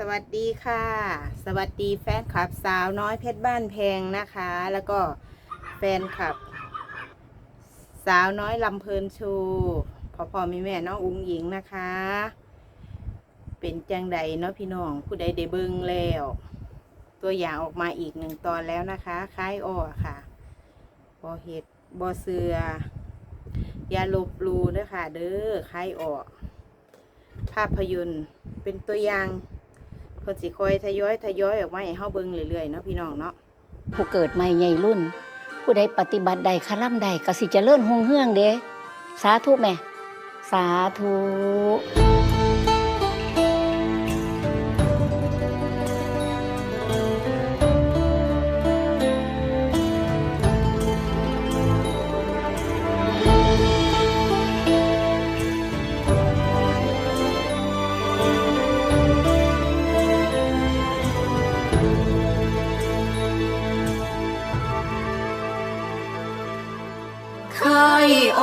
สวัสดีค่ะ สวัสดีแฟนคลับสาวน้อยเพชรบ้านแพงนะคะ แล้วก็แฟนคลับ สาวน้อยลำเพลินชว์พอพอมีแม่น้องอุ้งหญิงนะคะ เป็นจังใดเนาะพี่น้องผู้ใดได้เบิ่งแล้ว ตัวอย่างออกมาอีกหนึ่งตอนแล้วนะคะคล้ายอ้อค่ะบอเห็ดบอเสือ อย่าลบลูเด้อค่ะเด้อคล้ายอ้อภาพยนตร์เป็นตัวอย่าง พิ่นสิคอยทยอยทยอยออกมาให้เฮาเบิ่งเรื่อยๆเนาะพี่น้องเนาะผู้เกิดใหม่ใหญ่รุ่น ผู้ใดปฏิบัติใดคล่ำใดก็สิเจะเลื่อนหงเฮืองเด้สาธุแม่ สาธุ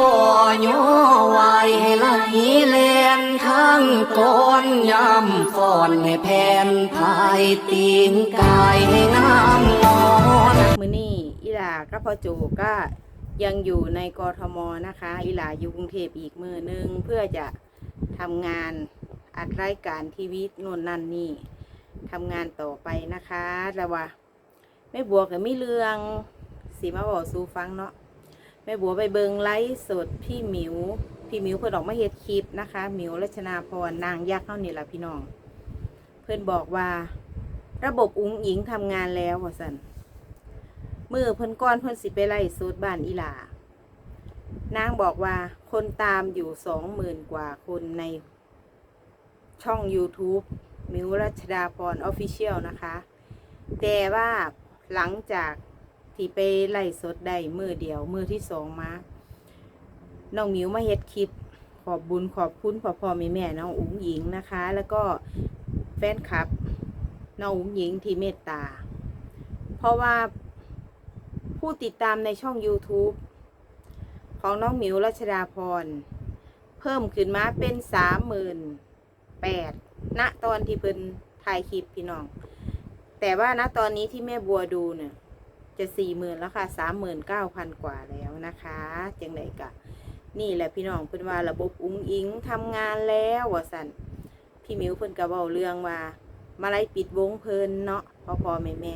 อ่อนย่อไว้ให้ไหลเลนทั้งก้อนยำฟอนให้แผ่นภายตีนกายให้น้ำนอนมือนี่อีหลาก็พอจูก็ยังอยู่ในกรทมนะคะอีหลาอยู่กรุงเทพอีกมือหนึงเพื่อจะทำงานอัดรายการทีวีโน่นนั่นนี่ทำงานต่อไปนะคะแต่ว่าแม่บวกกับไมิเรืองสีมาบอกสูฟังเนาะ แม่บัวไปเบิงไลฟ์สดพี่หมิว พี่หมิวเพิ่อนออกมาเฮ็ดคลิปนะคะหมิวรัชนาพรนางยักษ์เท่านี่แหละพี่น้อง เพิ่อนบอกว่า ระบบอุ้งอิงทำงานแล้วว่าสันมือเพิ่นก้อนเพิ่นสิไปไล่สูตรบ้านอีหลานางบอกว่าคนตามอยู่สองหมื่นกว่าคนในช่อง YouTube มิวรัชดาพรออฟฟิเชียลนะคะ แต่ว่าหลังจาก ที่ไปไล่สดได้มือเดียว มือที่สองมาน้องมิวมาเฮ็ดคลิป ขอบบุญขอบคุณพ่อพ่อแม่แม่น้องอุ๋งหญิงนะคะ แล้วก็แฟนคลับน้องอุ๋งหญิงที่เมตตา เพราะว่าผู้ติดตามในช่อง YouTube ของน้องหมิวรัชดาพร เพิ่มขึ้นมาเป็นสามหมื่นแปดณตอนที่เพิ่นถ่ายคลิปพี่น้อง แต่ว่าณตอนนี้ที่แม่บัวดูเนี่ย จะสี่หมื่นแล้วค่ะสามหมื่นเก้าพันกว่าแล้วนะคะจังไดกะ นี่แหละพี่น้องเพิ่นว่าระบบอุ้งอิงทำงานแล้วว่าสันพี่มิวเพิ่นก็เว้าเรื่องว่า มาไล่ปิดวงเพิ่นเนาะพ่อพ่อแม่แม่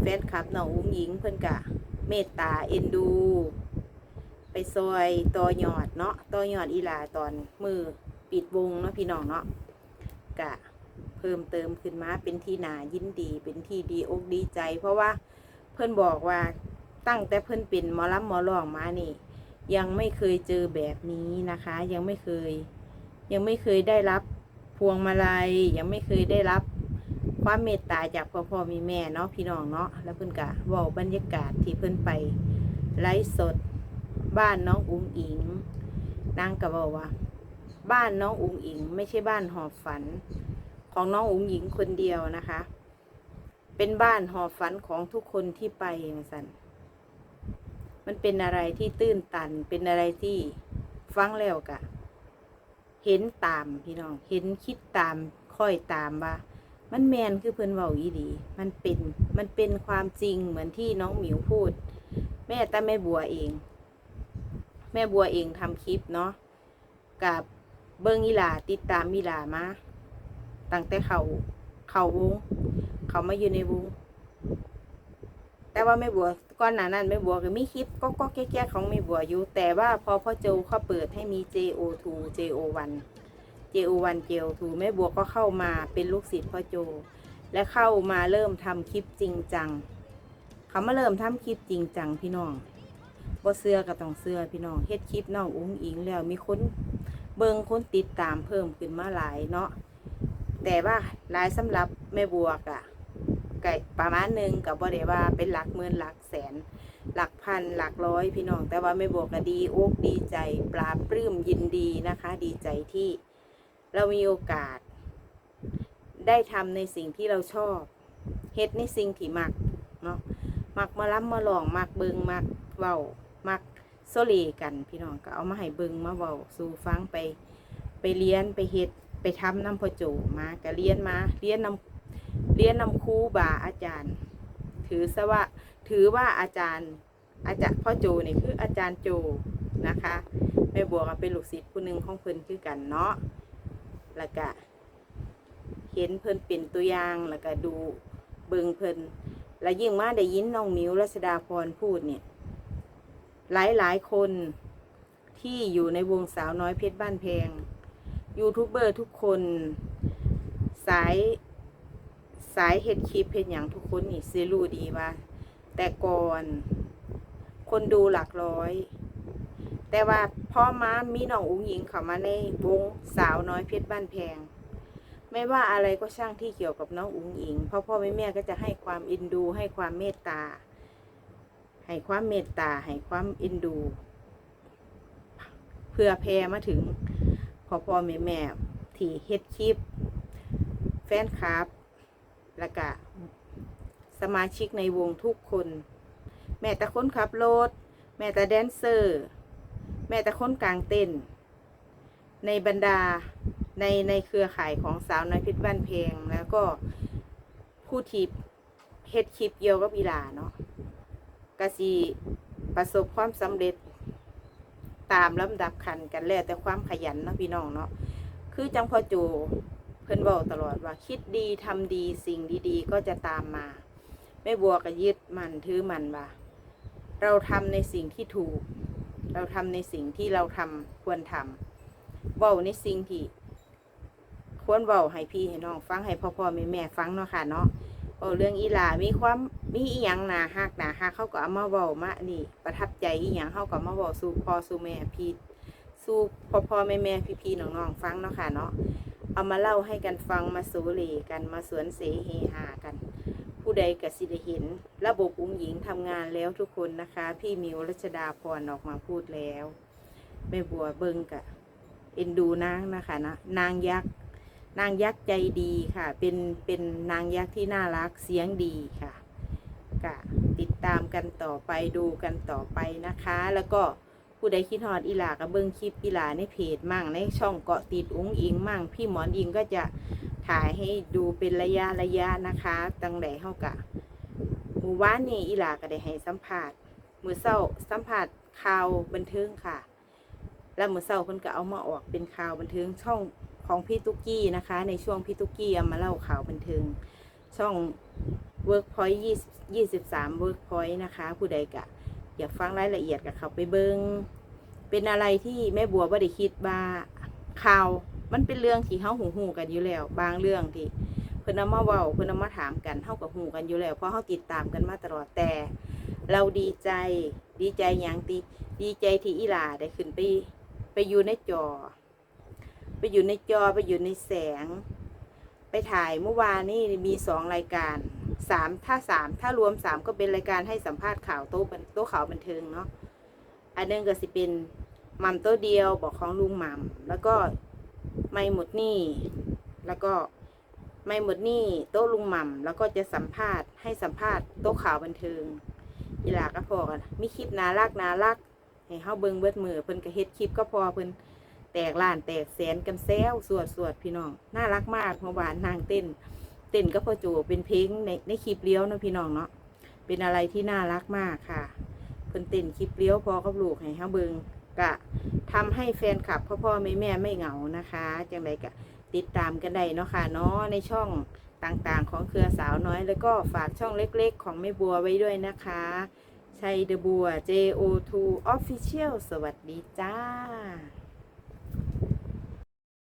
แฟนคลับน้องอุ้งอิงเพิ่นกะ เมตตาเอ็นดู ไปซอยต่อยอดเนาะต่อยอดอีหลาตอนมือปิดวงเนาะพี่น้องเนาะกะ เพิ่มเติมขึ้นมาเป็นที่นายินดีเป็นที่ดีอกดีใจ เพราะว่า เพิ่อนบอกว่าตั้งแต่เพิ่อนเป็นหมอลำหมอร้องมานี่ ยังไม่เคยเจอแบบนี้นะคะ ยังไม่เคย ยังไม่เคยได้รับพวงมาลัย ยังไม่เคยได้รับความเมตตาจากพ่อพ่อมีแม่เนาะพี่น้องเนาะแล้วเพิ่อนกะว่าบรรยากาศที่เพิ่อนไปไลฟ์สด บ้านน้องอุ๋งอิงนางก็บอกว่า บ้านน้องอุ๋งอิง ไม่ใช่บ้านหอบฝัน ของน้องอุ๋งอิงคนเดียวนะคะ เป็นบ้านหอฝันของทุกคนที่ไปมาสันมันเป็นอะไรที่ตื้นตัน เป็นอะไรที่ฟังแล้วกะ เห็นตามพี่น้อง เห็นคิดตามค่อยตามว่า มันแมนคือเพิ่นเว้าอีดี มันเป็น มันเป็นความจริงเหมือนที่น้องหมิวพูด แม่แต่แม่บัวเอง แม่บัวเองทำคลิปเนาะกับเบิ้งอีหลาติดตามอีหลามาตั้งแต่เขาเขาวง เขามาอยู่ในวง แต่ว่าแม่บัวก่อนหน้านั้นแม่บัวก็มีคลิปก็ก็แก้ๆของแม่บัวอยู่ แต่ว่าพอพ่อโจเขาเปิดให้มี JO2 JO1 JO1 JO2 แม่บัวก็เข้ามาเป็นลูกศิษย์พ่อโจ และเข้ามาเริ่มทำคลิปจริงจังเขามาเริ่มทำคลิปจริงจังพี่น้องบ่เสื้อก็ต้องเสื้อพี่น้องเฮ็ดคลิปน้องอุ้งอิงแล้วมีคนเบิงคนติดตามเพิ่มขึ้นมาหลายเนาะแต่ว่าหลายสำหรับแม่บัวกะ ไก่ประมาณหนึ่งกับบ่ได้ว่าเป็นหลักหมื่นหลักแสน หลักพันหลักร้อยพี่น้อง แต่ว่าไม่บวกก็ดีอกดีใจปลาปลื้มยินดีนะคะ ดีใจที่เรามีโอกาส ได้ทำในสิ่งที่เราชอบเฮ็ดในสิ่งที่มักเนาะมักมาล้ำมาลองมักเบิงมักเว้ามักโซเลกันพี่น้องก็เอามาให้เบิงมาเว้าสู่ฟังไป ไปเรียนไปเฮ็ดไปทำน้ำพอโจมาก็เรียนมาเรียนนำ เรียนนำครูบาอาจารย์ ถือซะว่าถือว่าอาจารย์อาจารย์พ่อโจนี่คืออาจารย์โจนะคะแม่บัวก็เป็นลูกศิษย์ผู้หนึ่งของเพิ่นคือกันเนาะแล้วก็เห็นเพิ่นเป็นตัวอย่างแล้วก็ดูเบิงเพิ่นแล้วยิ่งมาได้ยินน้องมิวรัชดาพรพูดเนี่ยหลายหลายคนที่อยู่ในวงสาวน้อยเพชรบ้านแพงยูทูบเบอร์ทุกคน สาย สายเฮ็ดคลิปเฮ็ดอย่างทุกคนนี่ซีรู้ดีว่า แต่ก่อนคนดูหลักร้อย แต่ว่าพ่อมามีน้องอุ้งยิงเข้ามาในวงสาวน้อยเพชรบ้านแพง ไม่ว่าอะไรก็ช่างที่เกี่ยวกับน้องอุ้งอิงพ่อพ่อแม่แม่ก็จะให้ความเอินดู ให้ความเมตตา ให้ความเมตตาให้ความเอินดู เพื่อแพรมาถึงพ่อพ่อแม่แม่ที่เฮ็ดคลิป แฟนคลับ แล้วก็สมาชิกในวงทุกคน แม่ต่คนขับรถ แม่ต่แดนเซอร์ แม่ต่คนกลางเต้น ในบรรดาในในเครือข่ายของสาวน้อยพชรบ้านเพลง แล้วก็ผู้ที่เฮ็ดคลิปเกี่ยวกับอีลาเนาะกสิประสบความสำเร็จตามลำดับขันกันแล้วแต่ความขยันเนาะพี่น้องเนาะคือจังพอโจ เพิ่นบอกตลอดว่าคิดดีทำดีสิ่งดีๆ ก็จะตามมาแม่บัวก็ยึดมันถือมันว่า เราทำในสิ่งที่ถูก เราทำในสิ่งที่เราทำควรทำเว้าในสิ่งที่ควรเว้าให้พี่ให้น้องฟังให้พ่อพ่อแม่แม่ฟังเนาะค่ะเนาะเว้าเรื่องอีหลามีความมีอีหยังหนาฮักหนาฮักเขาก็เอามาเว้ามานี่ ประทับใจอีหยังเขาก็มาเว้าสู่พ่อสู่แม่พี่สู่พ่อพ่อแม่แม่พี่พี่น้องน้องฟังเนาะค่ะเนาะ เอามาเล่าให้กันฟังมาสูเหลกันมาสวนเสเฮฮากัน ผู้ใดก็สิได้เห็น ระบบอุ้งหญิงทำงานแล้วทุกคนนะคะ พี่มิวรัชดาพรออกมาพูดแล้วแม่บัวเบิงกะเอ็นดูนางนะคะนะนางยักษ์นางยักษ์ใจดีค่ะ เป็นเป็นนางยักษ์ที่น่ารักเสียงดีค่ะกะติดตามกันต่อไปดูกันต่อไปนะคะ แล้วก็ ผู้ใดคิดฮอดอีหลาก็เบิ้งคลิปอีหลาในเพจมั่งในช่องเกาะติดอุ้งอิงมั่ง พี่หมอนอิงก็จะถ่ายให้ดูเป็นระยะระยะนะคะตั้งแต่เฮากะหมู่บ้านนี่อีหลาก็ได้ให้สัมภาษณ์มือเศร้าสัมภาษณ์ข่าวบันเทิงค่ะ แล้วมือเศร้าเพิ่นก็เอามาออกเป็นข่าวบันเทิงช่องของพี่ตุ๊กกี้นะคะ ในช่วงพี่ตุ๊กกี้เอามาเล่าข่าวบันเทิงช่อง Workpoint 20 23 Workpoint นะคะ ผู้ใดกะ อยากฟังรายละเอียดกับเขาไปเบิงเป็นอะไรที่แม่บัวบ่ได้คิดว่าข่าว มันเป็นเรื่องที่เฮาหูหูกันอยู่แล้ว บางเรื่องที่เพิ่นเอามาเว้าเพิ่นเอามาถามกันเฮากับหูกันอยู่แล้วเพราะเฮาติดตามกันมาตลอดแต่ เราดีใจดีใจหยังตีดีใจที่อีหลาได้ขึ้นไปไปอยู่ในจอ ไปอยู่ในจอไปอยู่ในแสง ไปถ่ายเมื่อวานนี่มีสองรายการ สามถ้าสามถ้ารวมสามก็เป็นรายการให้สัมภาษณ์ข่าวโต๊ะโต๊ะข่าวบันเทิงเนาะอันหนึงก็สิเป็นมัมโต๊ะเดียวบอกของลุงมัมแล้วก็ไม่หมดนี่แล้วก็ไม่หมดนี่โต๊ะลุงม่ำแล้วก็จะสัมภาษณ์ให้สัมภาษณ์โต๊ะข่าวบันเทิงอีหลาก็พอกันมีคลิปนารักนารักให้เฮาเบิงเบิดมือเพิ่นก็เฮ็ดคลิปก็พอเพิ่นแตกล้านแตกแสนกันแซวสวดสวดพี่น้องน่ารักมากเมื่อวานนางเต้น เต้นก็พอจูเป็นเพลงในในคลิปเลี้ยวเนาะพี่น้องเนาะเป็นอะไรที่น่ารักมากค่ะเพิ่นเต้นคลิปเลี้ยวพอกับลูกให้เฮาเบิงก็ทำให้แฟนคลับพ่อพ่อแม่แม่ไม่เหงานะคะจังไดก็ติดตามกันได้เนาะค่ะเนาะในช่องต่างๆ ของเครือสาวน้อย แล้วก็ฝากช่องเล็กๆ ของแม่บัวไว้ด้วยนะคะชัยเดอะบัว JO2 Official สวัสดีจ้า